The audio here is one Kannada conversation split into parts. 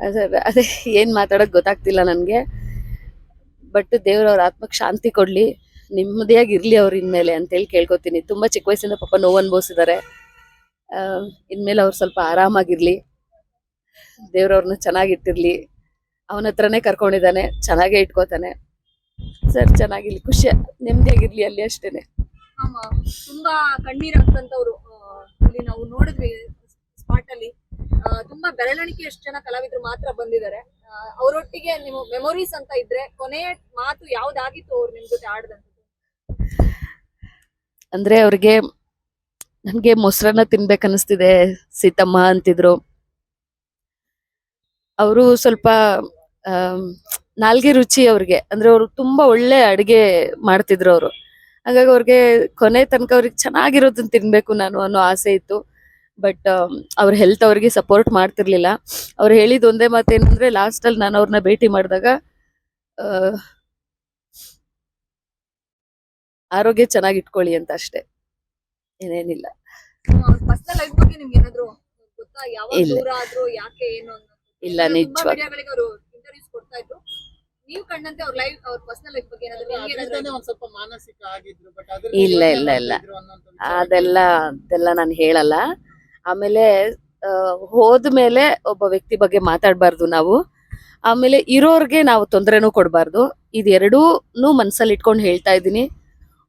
ಅದೇ ಏನ್ ಮಾತಾಡೋದ್ ಗೊತ್ತಾಗ್ತಿಲ್ಲ ನನಗೆ. ಬಟ್ ದೇವ್ರವ್ರ ಆತ್ಮಕ್ಕೆ ಶಾಂತಿ ಕೊಡ್ಲಿ. ನೆಮ್ಮದಿಯಾಗಿ ಇರ್ಲಿ ಅವ್ರ ಇನ್ಮೇಲೆ ಅಂತೇಳಿ ಕೇಳ್ಕೊತೀನಿ. ತುಂಬಾ ಚಿಕ್ಕ ವಯಸ್ಸಿಂದ ಪಾಪ ನೋವು ಅನ್ಭವಿಸಿದಾರೆ ಆ, ಇನ್ಮೇಲೆ ಅವ್ರು ಸ್ವಲ್ಪ ಆರಾಮಾಗಿರ್ಲಿ. ದೇವ್ರವ್ರನ್ನ ಚೆನ್ನಾಗಿಟ್ಟಿರ್ಲಿ. ಅವನ ಹತ್ರನೇ ಕರ್ಕೊಂಡಿದ್ದಾನೆ. ಚೆನ್ನಾಗೇ ಇಟ್ಕೋತಾನೆ. ಸರ್ ಚೆನ್ನಾಗಿರ್ಲಿ. ಖುಷಿ ನೆಮ್ಮದಿಯಾಗಿರ್ಲಿ ಅಲ್ಲಿ ಅಷ್ಟೇನೆ. ತುಂಬಾ ಕಣ್ಣೀರ್ ಹಾಕ್ತಂತವ್ರು. ಇಲ್ಲಿ ನಾವು ನೋಡಿದ್ವಿ ಸ್ಪಾಟ್ ಅಲ್ಲಿ ತುಂಬಾ ಬೆರಳಿಕೆ ಎಷ್ಟು ಜನ ಕಲಾವಿದ್ರು ಮಾತ್ರ ಬಂದಿದ್ದಾರೆ. ಅವರೊಟ್ಟಿಗೆ ನೀವು ಮೆಮೊರೀಸ್ ಅಂತ ಇದ್ರೆ ಕೊನೆಯ ಮಾತು ಯಾವ್ದಾಗಿತ್ತು ಅವ್ರು ನಿಮ್ ಜೊತೆ ಆಡದಂತ ಅಂದ್ರೆ ಅವ್ರಿಗೆ ನನ್ಗೆ ಮೊಸರನ್ನ ತಿನ್ಬೇಕನ್ನಿಸ್ತಿದೆ, ಸೀತಮ್ಮ ಅಂತಿದ್ರು. ಅವರು ಸ್ವಲ್ಪ ನಾಲ್ಗೆ ರುಚಿ ಅವ್ರಿಗೆ. ಅಂದ್ರೆ ಅವ್ರು ತುಂಬಾ ಒಳ್ಳೆ ಅಡಿಗೆ ಮಾಡ್ತಿದ್ರು ಅವರು. ಹಾಗಾಗಿ ಅವ್ರಿಗೆ ಕೊನೆ ತನಕ ಅವ್ರಿಗೆ ಚೆನ್ನಾಗಿರೋದನ್ನ ತಿನ್ಬೇಕು ನಾನು ಅನ್ನೋ ಆಸೆ ಇತ್ತು. ಬಟ್ ಅವ್ರ ಹೆಲ್ತ್ ಅವ್ರಿಗೆ ಸಪೋರ್ಟ್ ಮಾಡ್ತಿರ್ಲಿಲ್ಲ. ಅವ್ರು ಹೇಳಿದ ಒಂದೇ ಮಾತೇನಂದ್ರೆ ಲಾಸ್ಟ್ ಅಲ್ಲಿ ನಾನು ಅವ್ರನ್ನ ಭೇಟಿ ಮಾಡಿದಾಗ ಆರೋಗ್ಯ ಚೆನ್ನಾಗಿ ಇಟ್ಕೊಳ್ಳಿ ಅಂತ ಅಷ್ಟೇ. ಏನೇನಿಲ್ಲ. ಪರ್ಸನಲ್ ಲೈಫ್ ಬಗ್ಗೆ ನಿಮ್ಗೆ ಏನಾದ್ರು ಗೊತ್ತಾ? ಯಾವಾಗ ಇಲ್ಲ. ದೂರ ಆದ್ರು ಯಾಕೆ ಏನು ಅನ್ನೋದು ಇಲ್ಲ ತುಂಬಾ ನಿಜವಾಗ. ಅವರು ಇಂಟರ್ವ್ಯೂಸ್ ಕೊಡ್ತಾ ಇದ್ರು. ನೀವು ಕಂಡಂತೆ ಅವ್ರ ಲೈಫ್ ಅವ್ರ ಪರ್ಸನಲ್ ಲೈಫ್ ಬಗ್ಗೆ ಏನಾದ್ರು ನಿಮ್ಗೆ ಏನಾದ್ರು ಸ್ವಲ್ಪ ಮಾನಸಿಕ ಆಗಿದ್ರು ಬಟ್ ಅದ್ರ ಇಲ್ಲ, ಇಲ್ಲ, ಇಲ್ಲ. ಅದೆಲ್ಲ ಅದೆಲ್ಲ ನಾನು ಹೇಳಲ್ಲ. ಆಮೇಲೆ ಹೋದ ಮೇಲೆ ಒಬ್ಬ ವ್ಯಕ್ತಿ ಬಗ್ಗೆ ಮಾತಾಡಬಾರ್ದು ನಾವು. ಆಮೇಲೆ ಇರೋರ್ಗೆ ನಾವು ತೊಂದರೆನೂ ಕೊಡಬಾರ್ದು. ಇದೆರಡೂ ಮನಸ್ಸಲ್ಲಿ ಇಟ್ಕೊಂಡು ಹೇಳ್ತಾ ಇದ್ದೀನಿ.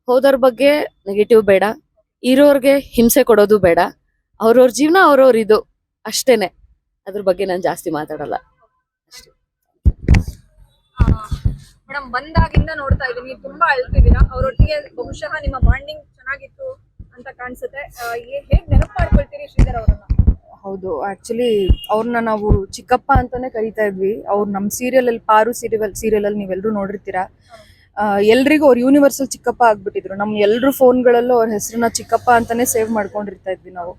ಹೋದವ್ರ ಬಗ್ಗೆ ನೆಗೆಟಿವ್ ಬೇಡ. ಇರೋರ್ಗೆ ಹಿಂಸೆ ಕೊಡೋದು ಬೇಡ. ಅವ್ರವ್ರ ಜೀವನ ಅವ್ರವ್ರ ಇದು. ಅಷ್ಟೇನೆ. ಅದ್ರ ಬಗ್ಗೆ ನಾನು ಜಾಸ್ತಿ ಮಾತಾಡಲ್ಲ. ಮೇಡಮ್ ಬಂದಾಗಿಂದ ನೋಡ್ತಾ ಇದೀನಿ ತುಂಬಾ ಅಳ್ತಿದ್ದೀರಾ? ಅವರೊಟ್ಟಿಗೆ ಬಹುಶಃ ನಿಮ್ಮ ಬಾಂಡಿಂಗ್ ಚೆನ್ನಾಗಿತ್ತು. ಅಂತ ಕಾಣಿಸುತ್ತೆ. ಹೇಗ್ ನೆನಪು ಮಾಡ್ಕೊಳ್ತೀರಿ ಶ್ರೀಧರ್ ಅವರನ್ನ? ಹೌದು ಆಕ್ಚುಲಿ ಅವ್ರನ್ನ ನಾವು ಚಿಕ್ಕಪ್ಪ ಅಂತಾನೆ ಕರಿತಾ ಇದ್ವಿ. ಅವ್ರು ನಮ್ಮ ಸೀರಿಯಲ್ ಅಲ್ಲಿ ಪಾರು ಸೀರಿಯಲ್ ಸೀರಿಯಲ್ ಅಲ್ಲಿ ನೀವೆಲ್ಲರೂ ನೋಡಿರ್ತೀರಾ? ಎಲ್ರಿಗೂ ಅವ್ರು ಯೂನಿವರ್ಸಲ್ ಚಿಕ್ಕಪ್ಪ ಆಗ್ಬಿಟ್ಟಿದ್ರು. ನಮ್ ಎಲ್ರು ಫೋನ್ಗಳಲ್ಲೂ ಅವ್ರ ಹೆಸರನ್ನ ಚಿಕ್ಕಪ್ಪ ಅಂತಾನೆ ಸೇವ್ ಮಾಡ್ಕೊಂಡಿರ್ತಾ ಇದ್ವಿ ನಾವು.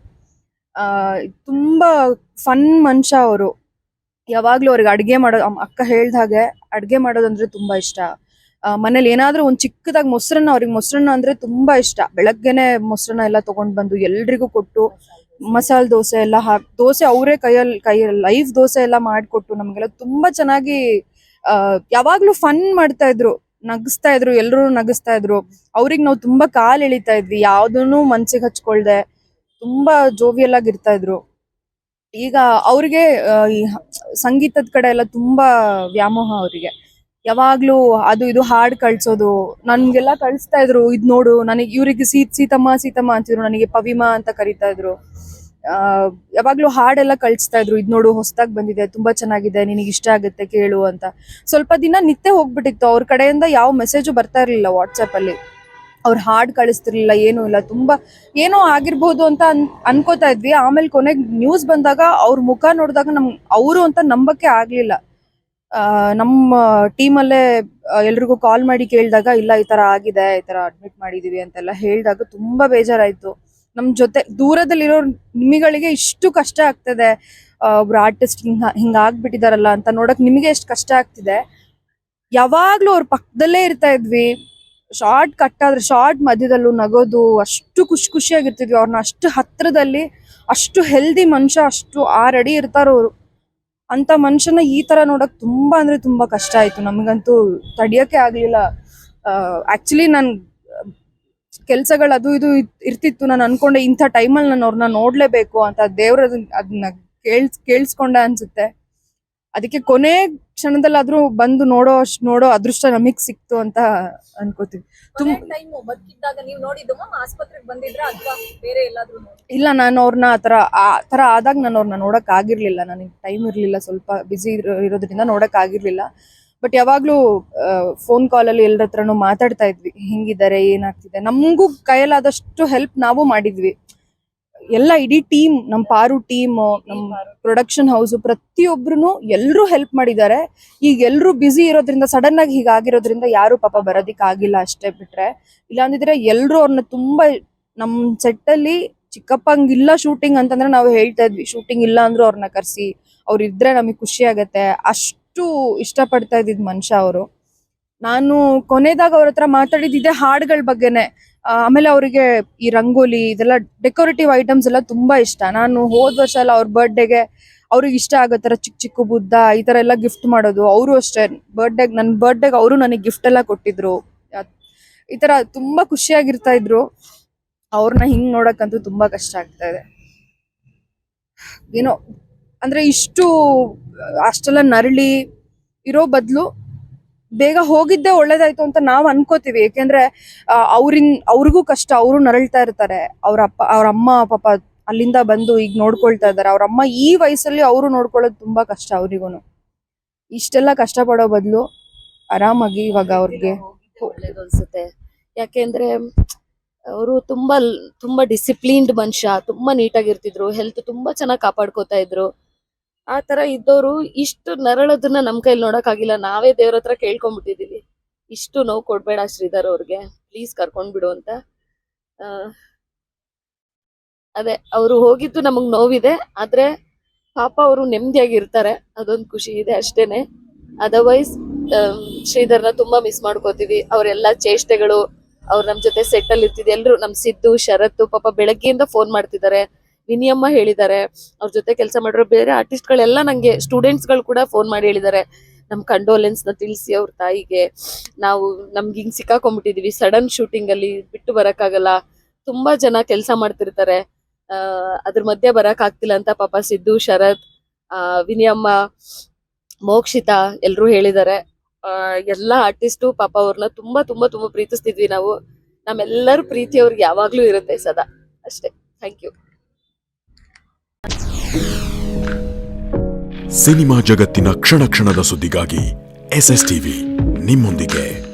ತುಂಬಾ ಫನ್ ಮನುಷ್ಯ ಅವರು. ಯಾವಾಗ್ಲೂ ಅವ್ರಿಗೆ ಅಡ್ಗೆ ಮಾಡೋ ಅಕ್ಕ ಹೇಳ್ದ ಹಾಗೆ ಅಡ್ಗೆ ಮಾಡೋದಂದ್ರೆ ತುಂಬಾ ಇಷ್ಟ. ಮನೇಲಿ ಏನಾದ್ರೂ ಒಂದ್ ಚಿಕ್ಕದಾಗಿ ಮೊಸರನ್ನ ಅವ್ರಿಗೆ ಮೊಸರನ್ನ ಅಂದ್ರೆ ತುಂಬಾ ಇಷ್ಟ. ಬೆಳಗ್ಗೆನೆ ಮೊಸರನ್ನ ಎಲ್ಲ ತಗೊಂಡ್ ಬಂದು ಎಲ್ರಿಗೂ ಕೊಟ್ಟು ಮಸಾಲೆ ದೋಸೆ ಎಲ್ಲ ಹಾಕ್ ದೋಸೆ ಅವರೇ ಕೈಯಲ್ಲಿ ಕೈಯಲ್ಲಿ ಲೈವ್ ದೋಸೆ ಎಲ್ಲ ಮಾಡಿಕೊಟ್ಟು ನಮಗೆಲ್ಲ ತುಂಬಾ ಚೆನ್ನಾಗಿ ಆ, ಯಾವಾಗ್ಲೂ ಫನ್ ಮಾಡ್ತಾ ಇದ್ರು. ನಗಿಸ್ತಾ ಇದ್ರು ಎಲ್ಲರೂ ನಗಿಸ್ತಾ ಇದ್ರು. ಅವ್ರಿಗೆ ನಾವು ತುಂಬಾ ಕಾಲ್ ಎಳಿತಾ ಇದ್ವಿ. ಯಾವ್ದನ್ನು ಮನ್ಸಿಗೆ ಹಚ್ಕೊಳ್ದೆ ತುಂಬಾ ಜೋವಿಯಲ್ ಆಗಿ ಇರ್ತಾ ಇದ್ರು. ಈಗ ಅವ್ರಿಗೆ ಈ ಸಂಗೀತದ ಕಡೆ ಎಲ್ಲ ತುಂಬಾ ವ್ಯಾಮೋಹ ಅವರಿಗೆ. ಯಾವಾಗ್ಲೂ ಅದು ಇದು ಹಾಡ್ ಕಳ್ಸೋದು. ನನ್ಗೆಲ್ಲ ಕಳಿಸ್ತಾ ಇದ್ರು, ಇದ್ ನೋಡು, ನನಗೆ ಇವ್ರಿಗೆ ಸೀತ್, ಸೀತಮ್ಮ ಸೀತಮ್ಮ ಅಂತಿದ್ರು, ನನಗೆ ಪವಿಮಾ ಅಂತ ಕರಿತಾ ಇದ್ರು. ಆ, ಯಾವಾಗ್ಲೂ ಹಾಡೆಲ್ಲ ಕಳಿಸ್ತಾ ಇದ್ರು, ಇದ್ ನೋಡು, ಹೊಸದಾಗಿ ಬಂದಿದೆ, ತುಂಬಾ ಚೆನ್ನಾಗಿದೆ, ನಿನಗೆ ಇಷ್ಟ ಆಗುತ್ತೆ ಕೇಳು ಅಂತ. ಸ್ವಲ್ಪ ದಿನ ನಿತ್ಯ ಹೋಗ್ಬಿಟ್ಟಿತ್ತು, ಅವ್ರ ಕಡೆಯಿಂದ ಯಾವ ಮೆಸೇಜು ಬರ್ತಾ ಇರ್ಲಿಲ್ಲ ವಾಟ್ಸಪ್ ಅಲ್ಲಿ. ಅವ್ರ ಹಾಡ್ ಕಳಿಸ್ತಿರ್ಲಿಲ್ಲ, ಏನೂ ಇಲ್ಲ, ತುಂಬಾ, ಏನೋ ಆಗಿರ್ಬೋದು ಅಂತ ಅನ್, ಅನ್ಕೋತಾ ಇದ್ವಿ. ಆಮೇಲೆ ಕೊನೆಗೆ ನ್ಯೂಸ್ ಬಂದಾಗ ಅವ್ರ ಮುಖ ನೋಡಿದಾಗ ನಮ್, ಅವರು ಅಂತ ನಂಬಕ್ಕೆ ಆಗ್ಲಿಲ್ಲ. ನಮ್ಮ ಟೀಮಲ್ಲೇ ಎಲ್ರಿಗೂ ಕಾಲ್ ಮಾಡಿ ಕೇಳಿದಾಗ, ಇಲ್ಲ, ಈ ತರ ಆಗಿದೆ, ಈ ತರ ಅಡ್ಮಿಟ್ ಮಾಡಿದೀವಿ ಅಂತೆಲ್ಲ ಹೇಳಿದಾಗ ತುಂಬಾ ಬೇಜಾರಾಯ್ತು. ನಮ್ ಜೊತೆ, ದೂರದಲ್ಲಿರೋ ನಿಮಗಳಿಗೆ ಇಷ್ಟು ಕಷ್ಟ ಆಗ್ತದೆ ಒಬ್ರು ಆರ್ಟಿಸ್ಟ್ ಹಿಂಗ ಹಿಂಗ ಆಗ್ಬಿಟ್ಟಿದಾರಲ್ಲ ಅಂತ ನೋಡಕ್ ನಿಮಗೆ ಎಷ್ಟು ಕಷ್ಟ ಆಗ್ತಿದೆ? ಯಾವಾಗ್ಲೂ ಅವ್ರ ಪಕ್ಕದಲ್ಲೇ ಇರ್ತಾ ಇದ್ವಿ. ಶಾರ್ಟ್ ಕಟ್ ಆದ್ರೆ ಶಾರ್ಟ್ ಮಧ್ಯದಲ್ಲೂ ನಗೋದು, ಅಷ್ಟು ಖುಷಿ ಖುಷಿಯಾಗಿರ್ತಿದ್ವಿ. ಅವ್ರನ್ನ ಅಷ್ಟು ಹತ್ರದಲ್ಲಿ, ಅಷ್ಟು ಹೆಲ್ದಿ ಮನುಷ್ಯ, ಅಷ್ಟು ಆ ರೆಡಿ ಇರ್ತಾರೋ ಅವ್ರು. ಅಂತ ಮನುಷ್ಯನ ಈ ತರ ನೋಡಕ್ ತುಂಬಾ ಅಂದ್ರೆ ತುಂಬಾ ಕಷ್ಟ ಆಯ್ತು. ನಮಗಂತೂ ತಡಿಯಕ್ಕೆ ಆಗ್ಲಿಲ್ಲ. ಆಕ್ಚುಲಿ ನನ್ ಕೆಲ್ಸಗಳು ಅದು ಇದು ಇರ್ತಿತ್ತು. ನಾನು ಅನ್ಕೊಂಡೆ ಇಂಥ ಟೈಮಲ್ಲಿ ನಾನು ಅವ್ರನ್ನ ನೋಡ್ಲೇಬೇಕು ಅಂತ ದೇವ್ರ ಅದನ್ನ ಕೇಳ್ಸ್, ಕೇಳಿಸ್ಕೊಂಡ ಅನ್ಸುತ್ತೆ. ಅದಕ್ಕೆ ಕೊನೆ ಕ್ಷಣದಲ್ಲಾದ್ರೂ ಬಂದು ನೋಡೋ ಅಷ್ಟು ನೋಡೋ ಅದೃಷ್ಟ ನಮಗ್ ಸಿಕ್ತು ಅಂತ ಅನ್ಕೋತೀವಿ. ತುಂಬಾ ಟೈಮ್ ಬದುಕಿದ್ದಾಗ ನೀವು ಆಸ್ಪತ್ರೆಗೆ ಬಂದಿದ್ರ ಅಥವಾ ಬೇರೆ ಎಲ್ಲಾದ್ರೂ ನೋಡಿ ಇಲ್ಲ ನಾನು ಅವ್ರನ್ನ ಆ ತರ ಆ ತರ ಆದಾಗ ನಾನು ಅವ್ರನ್ನ ನೋಡಕ್ ಆಗಿರ್ಲಿಲ್ಲ. ನನಗೆ ಟೈಮ್ ಇರ್ಲಿಲ್ಲ ಸ್ವಲ್ಪ ಬಿಸಿ ಇರೋದ್ರಿಂದ ನೋಡಕ್ ಆಗಿರ್ಲಿಲ್ಲ. ಬಟ್ ಯಾವಾಗ್ಲೂ ಫೋನ್ ಕಾಲ್ ಅಲ್ಲಿ ಹತ್ರನೂ ಮಾತಾಡ್ತಾ ಇದ್ವಿ. ಹಿಂಗಿದ್ದಾರೆ ಏನಾಗ್ತಿದೆ? ನಮಗೂ ಕೈಯಲ್ಲಾದಷ್ಟು ಹೆಲ್ಪ್ ನಾವು ಮಾಡಿದ್ವಿ. ಎಲ್ಲ ಇಡೀ ಟೀಮ್ ನಮ್ಮ ಪಾರು ಟೀಮ್ ನಮ್ಮ ಪ್ರೊಡಕ್ಷನ್ ಹೌಸ್ ಪ್ರತಿಯೊಬ್ರು ಎಲ್ಲರೂ ಹೆಲ್ಪ್ ಮಾಡಿದ್ದಾರೆ. ಈಗ ಎಲ್ಲರೂ ಬ್ಯುಸಿ ಇರೋದ್ರಿಂದ ಸಡನ್ ಆಗಿ ಹೀಗಾಗಿರೋದ್ರಿಂದ ಯಾರು ಪಾಪ ಬರೋದಿಕ್ ಆಗಿಲ್ಲ ಅಷ್ಟೇ ಬಿಟ್ರೆ. ಇಲ್ಲಾಂದಿದ್ರೆ ಎಲ್ಲರೂ ಅವ್ರನ್ನ ತುಂಬಾ ನಮ್ಮ ಸೆಟ್ ಅಲ್ಲಿ ಚಿಕ್ಕಪ್ಪಂಗಿಲ್ಲ ಶೂಟಿಂಗ್ ಅಂತಂದ್ರೆ ನಾವು ಹೇಳ್ತಾ ಇದ್ವಿ. ಶೂಟಿಂಗ್ ಇಲ್ಲ ಅಂದ್ರೂ ಅವ್ರನ್ನ ಕರೆಸಿ, ಅವ್ರು ಇದ್ರೆ ನಮಗೆ ಖುಷಿ ಆಗತ್ತೆ. ಅಷ್ಟು ಇಷ್ಟಪಡ್ತಾ ಇದ್ದಿದ್ ಮನುಷ್ಯ ಅವರು. ನಾನು ಕೊನೆದಾಗ ಅವ್ರ ಹತ್ರ ಮಾತಾಡಿದ್ದೆ ಹಾಡುಗಳ ಬಗ್ಗೆನೆ. ಆಮೇಲೆ ಅವರಿಗೆ ಈ ರಂಗೋಲಿ ಇದೆಲ್ಲ ಡೆಕೋರೇಟಿವ್ ಐಟಮ್ಸ್ ಎಲ್ಲ ತುಂಬಾ ಇಷ್ಟ. ನಾನು ಹೋದ್ ವರ್ಷ ಎಲ್ಲ ಅವ್ರ ಬರ್ಡೇಗೆ ಅವ್ರಿಗೆ ಇಷ್ಟ ಆಗೋ ತರ ಚಿಕ್ಕ ಚಿಕ್ಕ ಬುದ್ಧ ಈ ತರ ಎಲ್ಲ ಗಿಫ್ಟ್ ಮಾಡೋದು. ಅವರು ಅಷ್ಟೇ. ಬರ್ಡೇಗೆ ನನ್ನ ಬರ್ಡೇಗೆ ಅವರು ನನಗೆ ಗಿಫ್ಟ್ ಎಲ್ಲ ಕೊಟ್ಟಿದ್ರು. ಈ ತರ ತುಂಬಾ ಖುಷಿಯಾಗಿರ್ತಾ ಇದ್ರು. ಅವ್ರನ್ನ ಹಿಂಗ್ ನೋಡಕ್ಕಂತೂ ತುಂಬಾ ಕಷ್ಟ ಆಗ್ತಾ ಇದೆ. ಏನೋ, ಅಂದ್ರೆ ಇಷ್ಟು ಅಷ್ಟೆಲ್ಲ ನರಳಿ ಇರೋ ಬದಲು ಬೇಗ ಹೋಗಿದ್ದೆ ಒಳ್ಳೇದಾಯ್ತು ಅಂತ ನಾವು ಅನ್ಕೋತೀವಿ. ಯಾಕೆಂದ್ರೆ ಅವ್ರಿನ್, ಅವ್ರಿಗೂ ಕಷ್ಟ, ಅವರು ನರಳ್ತಾ ಇರ್ತಾರೆ. ಅವ್ರ ಅಪ್ಪ, ಅವ್ರ ಅಮ್ಮ, ಪಾಪ ಅಲ್ಲಿಂದ ಬಂದು ಈಗ ನೋಡ್ಕೊಳ್ತಾ ಇದ್ದಾರೆ. ಅವ್ರ ಅಮ್ಮ ಈ ವಯಸ್ಸಲ್ಲಿ ಅವರು ನೋಡ್ಕೊಳ್ಳೋದು ತುಂಬಾ ಕಷ್ಟ ಅವ್ರಿಗೂ ಇಷ್ಟೆಲ್ಲ ಕಷ್ಟಪಡೋ ಬದಲು ಆರಾಮಾಗಿ ಇವಾಗ ಅವ್ರಿಗೆ ಒಳ್ಳೇದು ಅನ್ಸುತ್ತೆ ಯಾಕೆಂದ್ರೆ, ಅವರು ತುಂಬಾ ತುಂಬಾ ಡಿಸಿಪ್ಲಿನ್ಡ್ ಮನುಷ್ಯ, ತುಂಬಾ ನೀಟಾಗಿರ್ತಿದ್ರು ಹೆಲ್ತ್ ತುಂಬಾ ಚೆನ್ನಾಗಿ ಕಾಪಾಡ್ಕೋತಾ ಇದ್ರು. ಆ ತರ ಇದ್ದವರು ಇಷ್ಟು ನರಳೋದನ್ನ ನಮ್ ಕೈಲಿ ನೋಡಕ್ಕಾಗಿಲ್ಲ. ನಾವೇ ದೇವ್ರ ಹತ್ರ ಕೇಳ್ಕೊಂಡ್ಬಿಟ್ಟಿದೀವಿ ಇಷ್ಟು ನೋವು ಕೊಡ್ಬೇಡ ಶ್ರೀಧರ್ ಅವ್ರಿಗೆ. ಪ್ಲೀಸ್ ಕರ್ಕೊಂಡ್ ಬಿಡು ಅಂತ. ಅದೇ, ಅವರು ಹೋಗಿದ್ದು ನಮಗ್ ನೋವಿದೆ. ಆದ್ರೆ ಪಾಪ ಅವರು ನೆಮ್ಮದಿಯಾಗಿರ್ತಾರೆ ಅದೊಂದು ಖುಷಿ ಇದೆ ಅಷ್ಟೇನೆ. ಅದರ್ವೈಸ್ ಶ್ರೀಧರ್ನ ತುಂಬಾ ಮಿಸ್ ಮಾಡ್ಕೋತೀವಿ. ಅವರೆಲ್ಲ ಚೇಷ್ಟೆಗಳು, ಅವ್ರು ನಮ್ ಜೊತೆ ಸೆಟ್ ಅಲ್ಲಿ ಇರ್ತಿದ್ವಿ ಎಲ್ರು, ನಮ್ ಸಿದ್ದು, ಶರತ್ತು, ಪಾಪ ಬೆಳಗ್ಗೆಯಿಂದ ಫೋನ್ ಮಾಡ್ತಿದ್ದಾರೆ. ವಿನಿಯಮ್ಮ ಹೇಳಿದ್ದಾರೆ, ಅವ್ರ ಜೊತೆ ಕೆಲಸ ಮಾಡಿರೋ ಬೇರೆ ಆರ್ಟಿಸ್ಟ್ ಗಳೆಲ್ಲ ನಂಗೆ ಸ್ಟೂಡೆಂಟ್ಸ್ಗಳು ಕೂಡ ಫೋನ್ ಮಾಡಿ ಹೇಳಿದ್ದಾರೆ. ನಮ್ ಕಂಡೋಲೆನ್ಸ್ನ ತಿಳಿಸಿ ಅವ್ರ ತಾಯಿಗೆ. ನಾವು ನಮ್ಗೆ ಹಿಂಗ್ ಸಿಕ್ಕಾಕೊಂಡ್ಬಿಟ್ಟಿದೀವಿ. ಸಡನ್ ಶೂಟಿಂಗ್ ಅಲ್ಲಿ ಬಿಟ್ಟು ಬರಕ್ಕಾಗಲ್ಲ. ತುಂಬಾ ಜನ ಕೆಲಸ ಮಾಡ್ತಿರ್ತಾರೆ. ಅದ್ರ ಮಧ್ಯೆ ಬರಕ್ ಆಗ್ತಿಲ್ಲ ಅಂತ ಪಾಪ ಸಿದ್ದು, ಶರತ್ ವಿನಿಯಮ್ಮ ಮೋಕ್ಷಿತಾ ಎಲ್ರು ಹೇಳಿದ್ದಾರೆ. ಎಲ್ಲಾ ಆರ್ಟಿಸ್ಟು ಪಾಪ ಅವ್ರನ್ನ ತುಂಬಾ ತುಂಬಾ ತುಂಬಾ ಪ್ರೀತಿಸ್ತಿದ್ವಿ ನಾವು. ನಮ್ಮೆಲ್ಲರ ಪ್ರೀತಿ ಅವ್ರಿಗೆ ಯಾವಾಗ್ಲೂ ಇರುತ್ತೆ ಸದಾ. ಅಷ್ಟೇ. ಥ್ಯಾಂಕ್ ಯು ಸಿನಿಮಾ ಜಗತ್ತಿನ ಕ್ಷಣ ಕ್ಷಣದ ಸುದ್ದಿಗಾಗಿ ಎಸ್ ಎಸ್ ಟಿವಿ ನಿಮ್ಮೊಂದಿಗೆ.